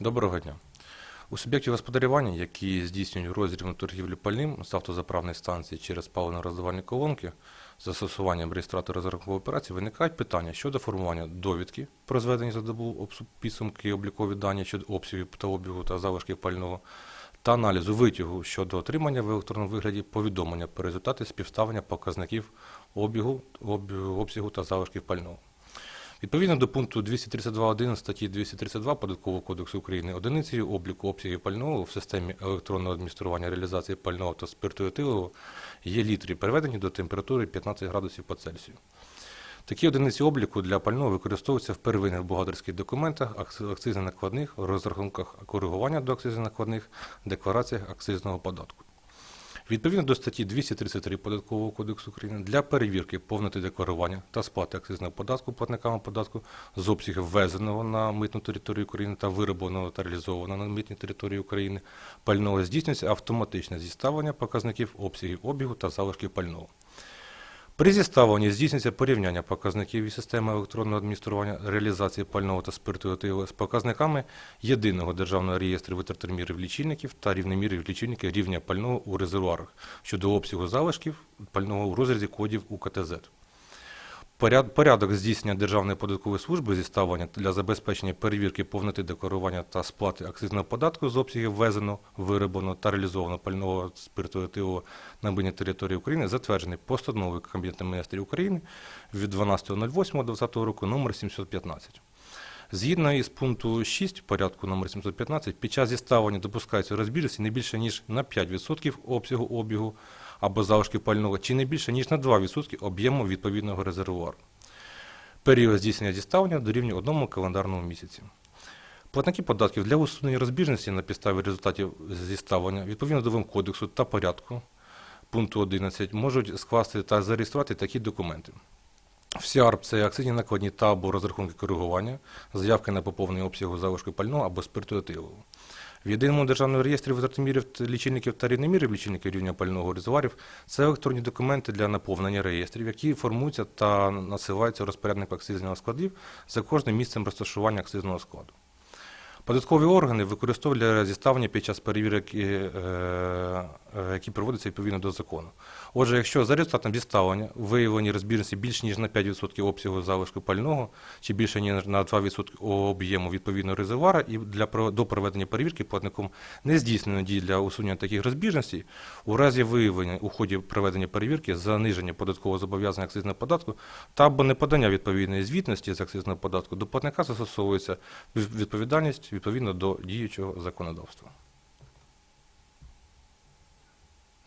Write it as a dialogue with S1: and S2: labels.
S1: Доброго дня. У суб'єктів господарювання, які здійснюють роздрібну торгівлю пальним з автозаправної станції через паливно-роздавальні колонки з застосуванням реєстратора розрахункової операції, виникають питання щодо формування довідки про зведення за добу підсумки, облікові дані щодо обсягів та обігу та залишків пального, та аналізу витягу щодо отримання в електронному вигляді повідомлення про результати співставлення показників обігу обсягу та залишків пального. Відповідно до пункту 232.1 статті 232 Податкового кодексу України одиницею обліку обсягів пального в системі електронного адміністрування реалізації пального та спирту етилового є літри, переведені до температури 15 градусів по Цельсію. Такі одиниці обліку для пального використовуються в первинних бухгалтерських документах, акци- акцизних накладних, розрахунках коригування до акцизних накладних, деклараціях акцизного податку. Відповідно до статті 233 Податкового кодексу України для перевірки повноти декларування та сплати акцизного податку платниками податку з обсягів ввезеного на митну територію України та виробленого та реалізованого на митній території України пального здійснюється автоматичне зіставлення показників обсягів обігу та залишків пального. При зіставленні здійснюється порівняння показників і системи електронного адміністрування реалізації пального та спирту з показниками єдиного державного реєстру витратомірів лічильників та рівномірів лічильників рівня пального у резервуарах щодо обсягу залишків пального у розрізі кодів УКТЗ. Поряд- Порядок здійснення Державної податкової служби зіставлення для забезпечення перевірки повноти декларування та сплати акцизного податку з обсягів ввезеного, виробленого та реалізованого пального спирту етилового на митній території України затверджений постановою Кабінету міністрів України від 12.08.2020 року номер 715. Згідно із пункту 6 порядку номер 715, під час зіставлення допускається розбіжності не більше ніж на 5% обсягу обігу або залишки пального, чи не більше ніж на 2% об'єму відповідного резервуару. Період здійснення зіставлення дорівнює одному календарному місяці. Платники податків для усунення розбіжності на підставі результатів зіставлення відповідно до кодексу та порядку пункту 11 можуть скласти та зареєструвати такі документи. ВСІАРП – це акцизні накладні та або розрахунки коригування, заявки на поповнення обсягу залишку пального або спирту етилового. В єдиному державному реєстрі витратомірів лічильників та рівномірів лічильників рівня пального резервуарів це електронні документи для наповнення реєстрів, які формуються та насилаються розпорядник акцизного складів за кожним місцем розташування акцизного складу. Податкові органи використовують для зіставлення під час перевірок, е, які проводяться відповідно до закону. Отже, якщо за результатом зіставлення виявлені розбірності більше ніж на 5% обсягу залишку пального чи більше ніж на 2% об'єму відповідного резервуара, і для до проведення перевірки платником не здійснено дій для усунення таких розбіжностей, у разі виявлення у ході проведення перевірки заниження податкового зобов'язання акцизного податку та або неподання відповідної звітності з акцизного податку до платника застосовується відповідальність відповідно до діючого законодавства.